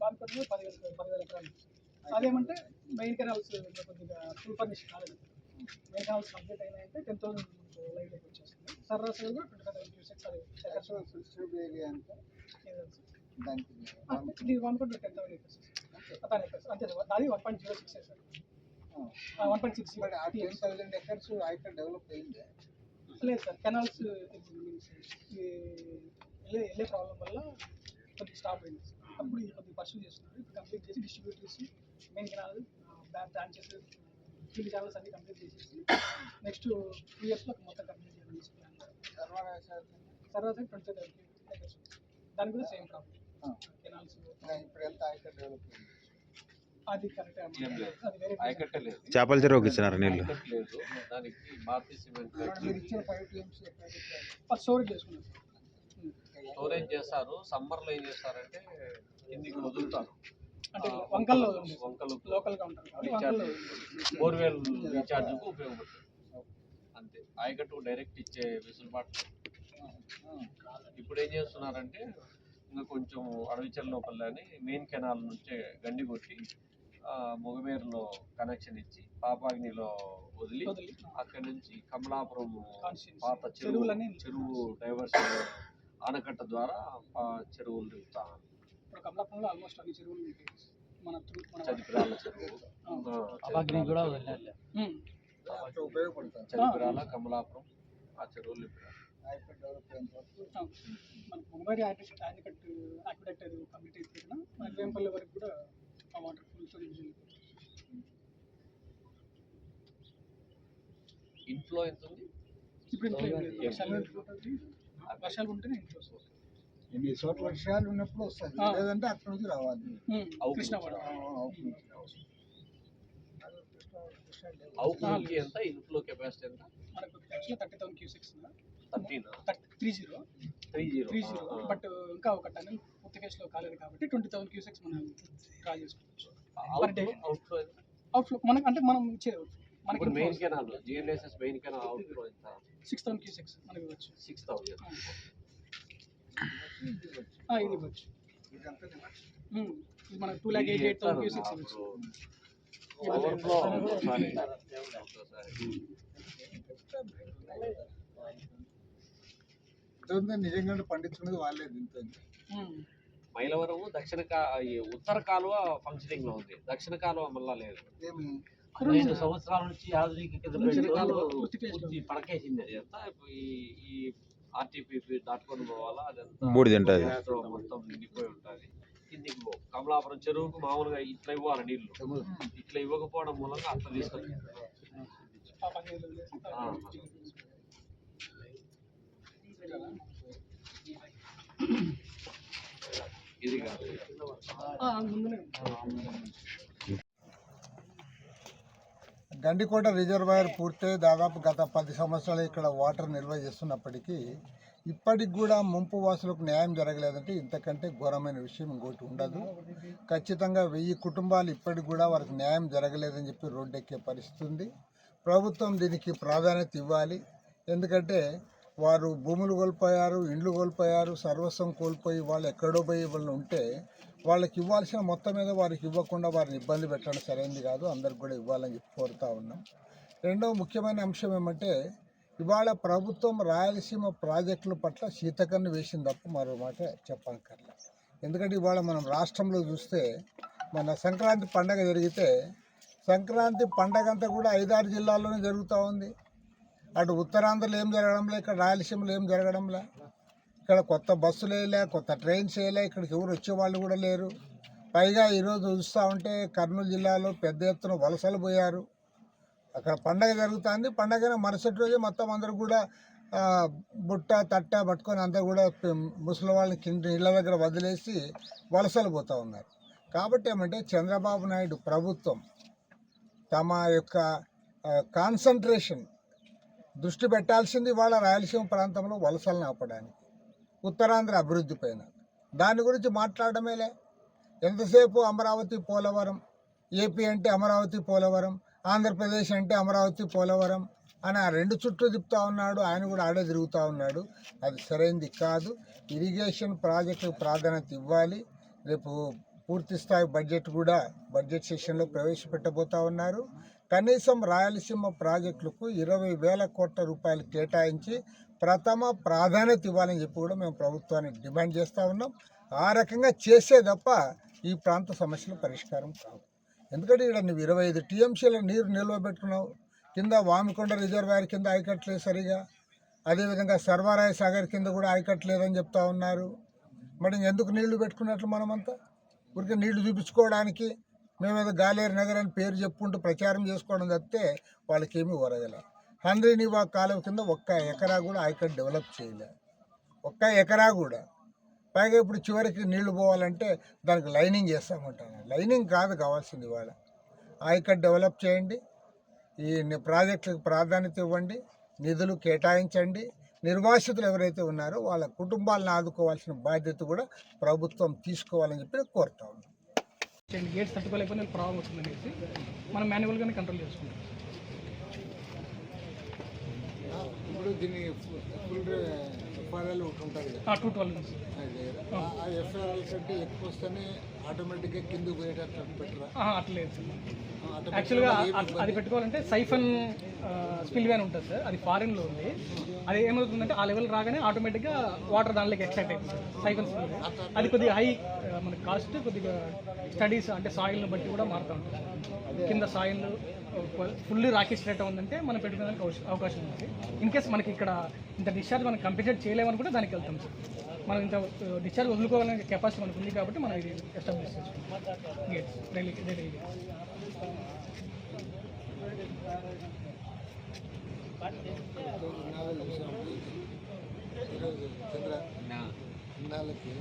Pump పదివేల పదివేల ఎకరాలు అదేమంటే మెయిన్ కెనాల్స్ కొద్దిగా ఫుల్ ఫర్నిష్ కాలేదు. మెయిన్ కెనాల్స్ కంప్లీట్ అయినాయంటే టెన్ థౌసండ్ లైన్లోకి వచ్చేస్తుంది. సరాసరిగా ట్వంటీ ఫైవ్ క్యూసెక్స్ అది ఏరియా అంటే దానికి one point ten thousand acres అంతే. అది one point zero six sir one point six but ఆ టెన్ థౌసండ్ ఎకర్స్ ఇక్కడ డెవలప్ అయింది. లేదు సార్. కెనాల్స్ వెళ్ళే వెళ్ళే ప్రాబ్లం వల్ల కొద్దిగా స్టాప్ అయింది. అప్పుడు ఇది కొద్దిగా పర్సూ చేస్తున్నారు. ఇప్పుడు కంప్లీట్ చేసి డిస్ట్రిబ్యూట్ చేసి main canal branches field channels అన్ని కంప్లీట్ చేసేసి నెక్స్ట్ టూ ఇయర్స్లో మొత్తం కంప్లీట్ చేయాలని ప్లాన్ తర్వాత ట్వంటీ ఎకర్స్ దాని కూడా సేమ్ ప్రాబ్లం కెనాల్స్ ఇప్పుడు ఎంత డెవలప్ అది కరెక్ట్ ఏం లేదు. ఆయకట్ట చేపల చెరువుకి ఇచ్చినారు నీళ్ళు. ఆయకట్ట లేదు. దానికి సిమెంట్ ఫ్యాక్టరీ ఇచ్చిన ఫైవ్ టీఎంసీ స్టోరేజ్ చేసుకున్నాం సార్ స్టోరేజ్ చేస్తారు సమ్మర్లో ఏం చేస్తారంటే కిందికి వదులుతారు. అంటే వంకల్లో వంకలు లోకల్గా ఉంటారు కాబట్టి రీఛార్జ్ వంకల్లో బోర్వెల్ రీఛార్జ్కు ఉపయోగపడుతుంది. అంతే. ఆయకట్టు డైరెక్ట్ ఇచ్చే వెసులుబాటు. ఇప్పుడు ఏం చేస్తున్నారంటే ఇంకా కొంచెం అడవిచల్ లోపల అని మెయిన్ కెనాల్ నుంచే గండి కొట్టి ఆ, మొగమేరులో కనెక్షన్ ఇచ్చి పాపాగ్నిలో వదిలి వదిలి అక్కడి నుంచి కమలాపురం. పాత చెరువు చెరువు డైవర్షన్ ఆనకట్ట ద్వారా ఆ చెరువులు నింపుతా ఇప్పుడు కమలాపురంలో ఆల్మోస్ట్ అన్ని చెరువులు ఉంటాయి. మన చదిపిరాల చెరువు. ఆ. ఆ, చదిపిరాల ఉపయోగపడుతుంది కమలాపురం ఆ చెరువులు పొంగవారి ఆర్టిస్ట్ ఆనికట్ ఆక్విడక్ట్ అది కంప్లీట్ అయిపోయినా మన వేంపల్లి వరకు కూడా ఆ వాటర్ ఫుల్ స్టోరేజ్ ఇంట్లో ఎంత ఉంది? ఇప్పుడు లేదు. వర్షాలు ఉంటేనే ఇంట్లో వస్తుంది. ఎన్ని చోట్ల వర్షాలు ఉన్నప్పుడు వస్తుంది. లేదంటే అక్కడ నుంచి రావాలి. ఉమ్. అవును. కృష్ణవాడ. ఆ, అవుట్ నుంచి రావాలి. అది కృష్ణ- కృష్ణ డెవలప్ అవుట్లోకి ఎంత? ఇన్ఫ్లో కెపాసిటీ ఎంత? మనకు actually thirty thousand cusecs thirteen? Three zero. Three zero three zero but ఇంకా ఒక టన్నెల్ పూర్తి ఫేస్లో కాలేదు కాబట్టి ట్వంటీ థౌసండ్ క్యూసెక్స్ మనం డ్రా చేసుకోవచ్చు. అవుట్ఫ్లో అవుట్ఫ్లో మనకు అంటే మనం ఇచ్చే మనకి main canal GNSS main canal outflow ఎంత? సిక్స్ థౌసండ్ క్యూసెక్స్ మనకి ఇవ్వచ్చు. సిక్స్ థౌజండ్ ఆ, ఇది ఇవ్వచ్చు. మనకు two lakh eighty eight thousand cusecs ఇవ్వచ్చు. ఓవర్ఫ్లో ఇదంతా నిజంగా పండించుకునేది వాళ్ళే దీంతో. మైలవరం దక్షిణ ఉత్తర కాలువ ఫంక్షనింగ్లో ఉంది. దక్షిణ కాలువ మళ్ళా లేదు. పదిహేను సంవత్సరాల నుంచి ఆధునిక పడకేసింది అది అదంతా ఇప్పుడు ఈ ఈ ఆర్టీపీ దాటుకొని పోవాలా అదంతా మొత్తం నిండిపోయి ఉంటుంది. కిందికి పో. కమలాపురం చెరువుకు మామూలుగా ఇట్లా ఇవ్వాలి నీళ్ళు. ఇట్లా ఇవ్వకపోవడం మూలంగా అట్లా తీసుకొని ఆ పదిహేను వేలు వేసి ఆ. ఇది కాదు గండికోట రిజర్వాయర్ పూర్తయి దాదాపు గత పది సంవత్సరాలు ఇక్కడ వాటర్ నిల్వ చేస్తున్నప్పటికీ ఇప్పటికి కూడా ముంపు వాసులకు న్యాయం జరగలేదంటే ఇంతకంటే ఘోరమైన విషయం ఇంకోటి ఉండదు. ఖచ్చితంగా వెయ్యి కుటుంబాలు ఇప్పటికి కూడా వారికి న్యాయం జరగలేదని చెప్పి రోడ్డెక్కే పరిస్థితి ఉంది. ప్రభుత్వం దీనికి ప్రాధాన్యత ఇవ్వాలి. ఎందుకంటే వారు భూములు కోల్పోయారు ఇండ్లు కోల్పోయారు సర్వస్వం కోల్పోయి వాళ్ళు ఎక్కడో పోయి వాళ్ళు ఉంటే వాళ్ళకి ఇవ్వాల్సిన మొత్తం మీద వారికి ఇవ్వకుండా వారిని ఇబ్బంది పెట్టడం సరైనది కాదు. అందరికి కూడా ఇవ్వాలని చెప్పి కోరుతా ఉన్నాం. రెండవ ముఖ్యమైన అంశం ఏమంటే ఇవాళ ప్రభుత్వం రాయలసీమ ప్రాజెక్టుల పట్ల శీతకన్ను వేసింది తప్ప మరో మాట చెప్పక్కర్లే ఎందుకంటే ఇవాళ మనం రాష్ట్రంలో చూస్తే మన సంక్రాంతి పండగ జరిగితే సంక్రాంతి పండగ అంతా కూడా ఐదారు జిల్లాల్లోనే జరుగుతూ ఉంది. అటు ఉత్తరాంధ్రలో ఏం జరగడంలే ఇక్కడ రాయలసీమలో ఏం జరగడంలే. ఇక్కడ కొత్త బస్సులు వేయలే కొత్త ట్రైన్స్ వేయలే ఇక్కడికి ఎవరు వచ్చేవాళ్ళు కూడా లేరు. పైగా ఈరోజు చూస్తూ ఉంటే కర్నూలు జిల్లాలో పెద్ద ఎత్తున వలసలు పోయారు. అక్కడ పండగ జరుగుతుంది. పండగనే మరుసటి రోజే మొత్తం అందరూ కూడా బుట్ట తట్ట పట్టుకొని అందరూ కూడా ముసలి వాళ్ళని కింద ఇళ్ళ దగ్గర వదిలేసి వలసలు పోతూ ఉన్నారు. కాబట్టి ఏమంటే చంద్రబాబు నాయుడు ప్రభుత్వం తమ యొక్క కాన్సన్ట్రేషన్ దృష్టి పెట్టాల్సింది వాళ్ళ రాయలసీమ ప్రాంతంలో వలసలను ఆపడానికి ఉత్తరాంధ్ర అభివృద్ధి పైన. దాని గురించి మాట్లాడమేలే ఎంతసేపు అమరావతి పోలవరం ఏపీ అంటే అమరావతి పోలవరం ఆంధ్రప్రదేశ్ అంటే అమరావతి పోలవరం అని ఆ రెండు చుట్టూ తిప్పుతా ఉన్నాడు. ఆయన కూడా ఆడే తిరుగుతూ ఉన్నాడు. అది సరైనది కాదు. ఇరిగేషన్ ప్రాజెక్టుకు ప్రాధాన్యత ఇవ్వాలి. రేపు పూర్తి స్థాయి బడ్జెట్ కూడా బడ్జెట్ సెషన్లో ప్రవేశపెట్టబోతా ఉన్నారు. కనీసం రాయలసీమ ప్రాజెక్టులకు ఇరవై వేల కోట్ల రూపాయలు కేటాయించి ప్రథమ ప్రాధాన్యత ఇవ్వాలని చెప్పి కూడా మేము ప్రభుత్వానికి డిమాండ్ చేస్తూ ఉన్నాం. ఆ రకంగా చేసే తప్ప ఈ ప్రాంత సమస్యలు పరిష్కారం కావు. ఎందుకంటే ఇక్కడ నువ్వు ఇరవై ఐదు టీఎంసీల నీరు నిల్వ పెట్టుకున్నావు. కింద వామికొండ రిజర్వాయర్ కింద ఆయకట్లేదు సరిగా. అదేవిధంగా సర్వారాయ సాగర్ కింద కూడా ఆయకట్లేదని చెప్తా ఉన్నారు. మరి ఎందుకు నీళ్ళు పెట్టుకున్నట్లు మనమంతా? ఊరికి నీళ్ళు చూపించుకోవడానికి మేము ఏదో గాలేరు నగర్ అని పేరు చెప్పుకుంటూ ప్రచారం చేసుకోవడం తప్పితే వాళ్ళకేమీ వరదల హండ్రీ నివా కాలువ కింద ఒక్క ఎకరా కూడా ఆయకట్ డెవలప్ చేయలే. ఒక్క ఎకరా కూడా. పైగా ఇప్పుడు చివరికి నీళ్ళు పోవాలంటే దానికి లైనింగ్ చేస్తామంటాను లైనింగ్ కాదు కావాల్సింది ఇవాళ. ఆయకట్ డెవలప్ చేయండి. ఈ ప్రాజెక్టులకు ప్రాధాన్యత ఇవ్వండి. నిధులు కేటాయించండి. నిర్వాసితులు ఎవరైతే ఉన్నారో వాళ్ళ కుటుంబాలను ఆదుకోవాల్సిన బాధ్యత కూడా ప్రభుత్వం తీసుకోవాలని చెప్పి నేను కోరుతా ఉన్నాను. గేట్స్ తట్టుకోలేకపోతే ప్రాబ్లం వస్తుంది అనేసి మనం మాన్యువల్గానే కంట్రోల్ చేసుకుంటాం. ఇప్పుడు దీన్ని ఫుల్ ఎఫ్ఆర్ఎల్ ఒకటి ఉంటుంది టూ ట్వెల్వ్ నుంచి ఆ ఎఫ్ఆర్ఎల్ కంటే ఎక్కువ వస్తేనే ఆటోమేటిక్గా కిందకు పోయేటట్టు పెట్టరా? ఆహా, అట్లా లేదు. సార్ యాక్చువల్గా అది పెట్టుకోవాలంటే సైఫన్ స్పిల్ వ్యాన్ ఉంటుంది సార్. అది ఫారిన్లో ఉంది. అది ఏమవుతుందంటే ఆ లెవెల్ రాగానే ఆటోమేటిక్గా వాటర్ దానిలోకి ఎక్సైట్ అవుతుంది సైఫన్ స్పిల్ వ్యాన్ అది కొద్దిగా హై మన కాస్ట్ కొద్దిగా స్టడీస్ అంటే సాయిల్ని బట్టి కూడా మారుతూ ఉంటుంది. కింద సాయిల్ ఫుల్ రాకీ స్ట్రేట్ ఉందంటే మనం పెట్టుకోవడానికి అవకాశం- అవకాశం ఉంది. ఇన్ కేస్ మనకి ఇక్కడ ఇంత డిశ్చార్జ్ మనం కంప్లీట్ చేయలేమని కూడా దానికి వెళ్తాం సార్. మనం ఇంత డిశ్చార్జ్ వదులుకోవాలనే కెపాసిటీ మనకు ఉంది కాబట్టి మనం ఇది ఎస్టాబ్లిష్ చేసుకుంటాం గేట్స్ డైలీ డైలీ ఈరోజు చంద్ర ఇన్నాళ్ళకి